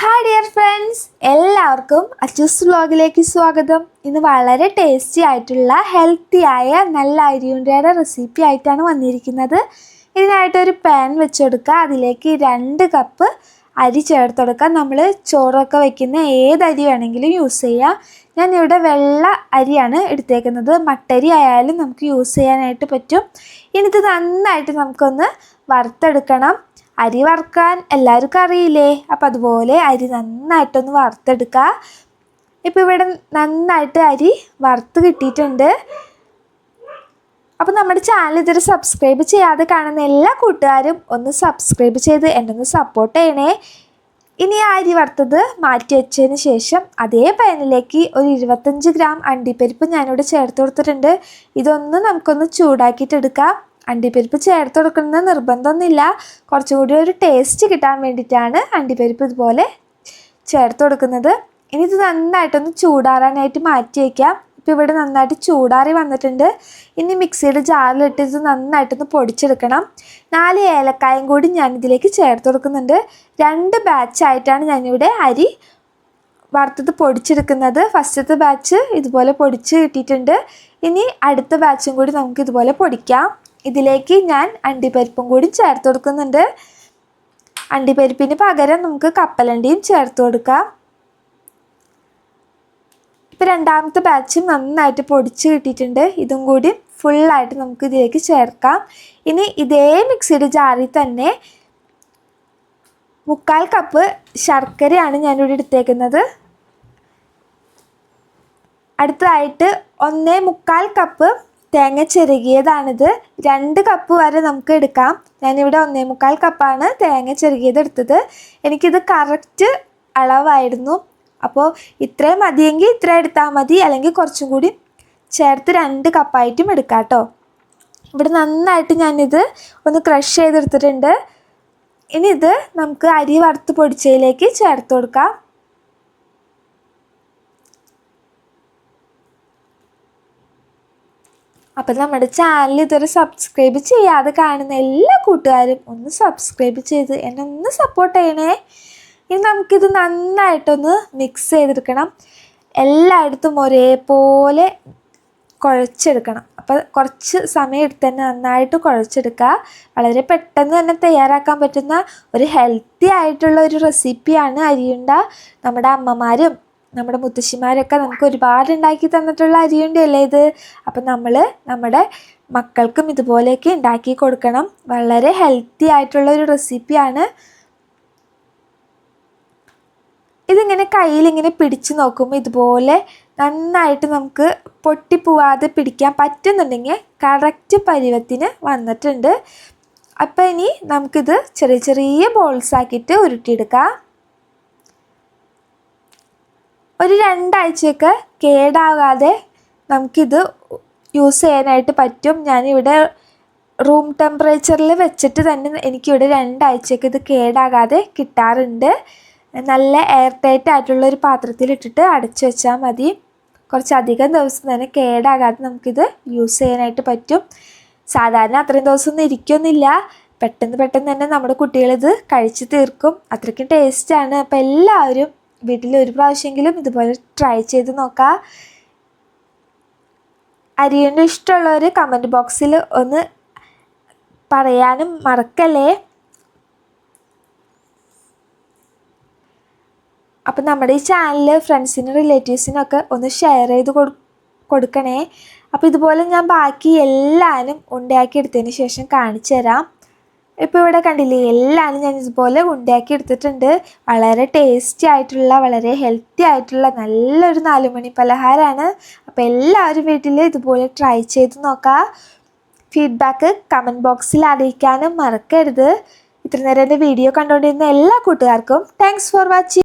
Hi dear friends എല്ലാവർക്കും അച്ചൂസ് വ്ലോഗിലേക്ക് സ്വാഗതം. ഇന്ന് വളരെ ടേസ്റ്റി ആയിട്ടുള്ള ഹെൽത്തി ആയ നല്ല അരിയുണ്ടയുടെ റെസിപ്പി ആയിട്ടാണ് വന്നിരിക്കുന്നത്. ഇതിനായിട്ടൊരു പാൻ വെച്ചെടുക്കുക. അതിലേക്ക് രണ്ട് കപ്പ് അരി ചേർത്ത് കൊടുക്കുക നമ്മൾ ചോറൊക്കെ വെക്കുന്ന ഏത് അരി വേണമെങ്കിലും യൂസ് ചെയ്യാം. ഞാൻ ഇവിടെ വെള്ള അരിയാണ് എടുത്തേക്കുന്നത്. മട്ടരി ആയാലും നമുക്ക് യൂസ് ചെയ്യാനായിട്ട് പറ്റും. ഇനി നന്നായിട്ട് നമുക്കൊന്ന് വറുത്തെടുക്കണം. അരി വറുക്കാൻ എല്ലാവർക്കും അറിയില്ലേ? അപ്പം അതുപോലെ അരി നന്നായിട്ടൊന്ന് വറുത്തെടുക്കുക ഇപ്പം ഇവിടെ നന്നായിട്ട് അരി വറുത്ത് കിട്ടിയിട്ടുണ്ട്. അപ്പോൾ നമ്മുടെ ചാനൽ ഇതുവരെ സബ്സ്ക്രൈബ് ചെയ്യാതെ കാണുന്ന എല്ലാ കൂട്ടുകാരും ഒന്ന് സബ്സ്ക്രൈബ് ചെയ്ത് എന്നെ ഒന്ന് സപ്പോർട്ട് ചെയ്യണേ. ഇനി ആ അരി വറുത്തത് മാറ്റി വെച്ചതിന് ശേഷം അതേ പാനിലേക്ക് ഒരു ഇരുപത്തഞ്ച് ഗ്രാം അണ്ടിപ്പരിപ്പ് ഞാനിവിടെ ചേർത്ത് കൊടുത്തിട്ടുണ്ട്. ഇതൊന്ന് നമുക്കൊന്ന് ചൂടാക്കിയിട്ടെടുക്കാം. അണ്ടിപ്പരിപ്പ് ചേർത്ത് കൊടുക്കുന്നത് നിർബന്ധമൊന്നുമില്ല. കുറച്ചുകൂടി ഒരു ടേസ്റ്റ് കിട്ടാൻ വേണ്ടിയിട്ടാണ് അണ്ടിപ്പരിപ്പ് ഇതുപോലെ ചേർത്ത് കൊടുക്കുന്നത് ഇനി ഇത് നന്നായിട്ടൊന്ന് ചൂടാറാനായിട്ട് മാറ്റി വയ്ക്കാം ഇപ്പോൾ ഇവിടെ നന്നായിട്ട് ചൂടാറി വന്നിട്ടുണ്ട്. ഇനി മിക്സിയുടെ ജാറിലിട്ട് ഇത് നന്നായിട്ടൊന്ന് പൊടിച്ചെടുക്കണം. നാല് ഏലക്കായും കൂടി ഞാൻ ഇതിലേക്ക് ചേർത്ത് കൊടുക്കുന്നുണ്ട് രണ്ട് ബാച്ചായിട്ടാണ് ഞാനിവിടെ അരി വറുത്തത് പൊടിച്ചെടുക്കുന്നത്. ഫസ്റ്റത്തെ ബാച്ച് ഇതുപോലെ പൊടിച്ച് കിട്ടിയിട്ടുണ്ട്. ഇനി അടുത്ത ബാച്ചും കൂടി നമുക്ക് ഇതുപോലെ പൊടിക്കാം. ഇതിലേക്ക് ഞാൻ അണ്ടിപ്പരിപ്പും കൂടി ചേർത്ത് കൊടുക്കുന്നുണ്ട്. അണ്ടിപ്പരിപ്പിന് പകരം നമുക്ക് കപ്പലണ്ടിയും ചേർത്ത് കൊടുക്കാം. ഇപ്പം രണ്ടാമത്തെ ബാച്ച് നന്നായിട്ട് പൊടിച്ച് കിട്ടിയിട്ടുണ്ട്. ഇതും കൂടി ഫുള്ളായിട്ട് നമുക്ക് ഇതിലേക്ക് ചേർക്കാം. ഇനി ഇതേ മിക്സിയുടെ ജാറിൽ തന്നെ മുക്കാൽ കപ്പ് ശർക്കരയാണ് ഞാനിവിടെ എടുത്തേക്കുന്നത്. അടുത്തതായിട്ട് ഒന്നേ മുക്കാൽ കപ്പ് തേങ്ങ ചെറുകിയതാണിത്. രണ്ട് കപ്പ് വരെ നമുക്ക് എടുക്കാം. ഞാനിവിടെ ഒന്നേ മുക്കാൽ കപ്പാണ് തേങ്ങ ചെറുകിയത് എടുത്തത്. എനിക്കിത് കറക്റ്റ് അളവായിരുന്നു. അപ്പോൾ ഇത്രയും മതിയെങ്കിൽ ഇത്ര എടുത്താൽ മതി. അല്ലെങ്കിൽ കുറച്ചും കൂടി ചേർത്ത് രണ്ട് കപ്പായിട്ടും എടുക്കാം കേട്ടോ ഇവിടെ നന്നായിട്ട് ഞാനിത് ഒന്ന് ക്രഷ് ചെയ്തെടുത്തിട്ടുണ്ട്. ഇനി ഇത് നമുക്ക് അരി വറുത്ത് പൊടിച്ചതിലേക്ക് ചേർത്ത് കൊടുക്കാം. അപ്പം നമ്മുടെ ചാനൽ ഇതുവരെ സബ്സ്ക്രൈബ് ചെയ്യാതെ കാണുന്ന എല്ലാ കൂട്ടുകാരും ഒന്ന് സബ്സ്ക്രൈബ് ചെയ്ത് എന്നെ ഒന്ന് സപ്പോർട്ട് ചെയ്യണേ. ഇനി നമുക്കിത് നന്നായിട്ടൊന്ന് മിക്സ് ചെയ്തെടുക്കണം. എല്ലായിടത്തും ഒരേപോലെ കുഴച്ചെടുക്കണം. അപ്പോൾ കുറച്ച് സമയം എടുത്ത് തന്നെ നന്നായിട്ട് കുഴച്ചെടുക്കുക. വളരെ പെട്ടെന്ന് തന്നെ തയ്യാറാക്കാൻ പറ്റുന്ന ഒരു ഹെൽത്തി ആയിട്ടുള്ള ഒരു റെസിപ്പിയാണ് അരിയുണ്ട നമ്മുടെ അമ്മമാരും നമ്മുടെ മുത്തശ്ശിമാരൊക്കെ നമുക്ക് ഒരുപാട് ഉണ്ടാക്കി തന്നിട്ടുള്ള അരിയുണ്ടല്ലേ ഇത്? അപ്പം നമ്മൾ നമ്മുടെ മക്കൾക്കും ഇതുപോലെയൊക്കെ ഉണ്ടാക്കി കൊടുക്കണം. വളരെ ഹെൽത്തി ആയിട്ടുള്ള ഒരു റെസിപ്പിയാണ് ഇതിങ്ങനെ കയ്യിലിങ്ങനെ പിടിച്ച് നോക്കുമ്പോൾ ഇതുപോലെ നന്നായിട്ട് നമുക്ക് പൊട്ടിപ്പോവാതെ പിടിക്കാൻ പറ്റുന്നുണ്ടെങ്കിൽ കറക്റ്റ് പരുവത്തിന് വന്നിട്ടുണ്ട്. അപ്പം ഇനി നമുക്കിത് ചെറിയ ചെറിയ ബോൾസ് ആക്കിയിട്ട് ഉരുട്ടിയെടുക്കാം. ഒരു രണ്ടാഴ്ചയൊക്കെ കേടാകാതെ നമുക്കിത് യൂസ് ചെയ്യാനായിട്ട് പറ്റും. ഞാനിവിടെ റൂം ടെമ്പറേച്ചറിൽ വെച്ചിട്ട് തന്നെ എനിക്കിവിടെ രണ്ടാഴ്ചയൊക്കെ ഇത് കേടാകാതെ കിട്ടാറുണ്ട്. നല്ല എയർ ടൈറ്റ് ആയിട്ടുള്ള ഒരു പാത്രത്തിൽ ഇട്ടിട്ട് അടച്ചു വെച്ചാൽ മതി. കുറച്ചധികം ദിവസം തന്നെ കേടാകാതെ നമുക്കിത് യൂസ് ചെയ്യാനായിട്ട് പറ്റും. സാധാരണ അത്രയും ദിവസമൊന്നും ഇരിക്കൊന്നുമില്ല പെട്ടെന്ന് പെട്ടെന്ന് തന്നെ നമ്മുടെ കുട്ടികളിത് കഴിച്ച് തീർക്കും. അത്രയ്ക്കും ടേസ്റ്റാണ്. അപ്പോൾ എല്ലാവരും വീട്ടിൽ ഒരു പ്രാവശ്യമെങ്കിലും ഇതുപോലെ ട്രൈ ചെയ്ത് നോക്കാം. അരിയുടെ ഇഷ്ടമുള്ളവർ കമന്റ് ബോക്സിൽ ഒന്ന് പറയാനും മറക്കല്ലേ? അപ്പം നമ്മുടെ ഈ ചാനൽ ഫ്രണ്ട്സിനും റിലേറ്റീവ്സിനൊക്കെ ഒന്ന് ഷെയർ ചെയ്ത് കൊടു കൊടുക്കണേ. അപ്പോൾ ഇതുപോലെ ഞാൻ ബാക്കി എല്ലാവരും ഉണ്ടാക്കി എടുത്തതിന് ശേഷം കാണിച്ചു തരാം ഇപ്പോൾ ഇവിടെ കണ്ടില്ലേ എല്ലാവരും ഞാൻ ഇതുപോലെ ഉണ്ടാക്കി എടുത്തിട്ടുണ്ട്. വളരെ ടേസ്റ്റി ആയിട്ടുള്ള വളരെ ഹെൽത്തി ആയിട്ടുള്ള നല്ലൊരു നാലുമണി പലഹാരമാണ് അപ്പോൾ എല്ലാവരും വീട്ടിൽ ഇതുപോലെ ട്രൈ ചെയ്ത് നോക്കാം. ഫീഡ്ബാക്ക് കമന്റ് ബോക്സിൽ അറിയിക്കാനും മറക്കരുത്. ഇത്ര നേരം എന്റെ വീഡിയോ കണ്ടുകൊണ്ടിരുന്ന എല്ലാ കൂട്ടുകാർക്കും താങ്ക്സ് ഫോർ വാച്ചിങ്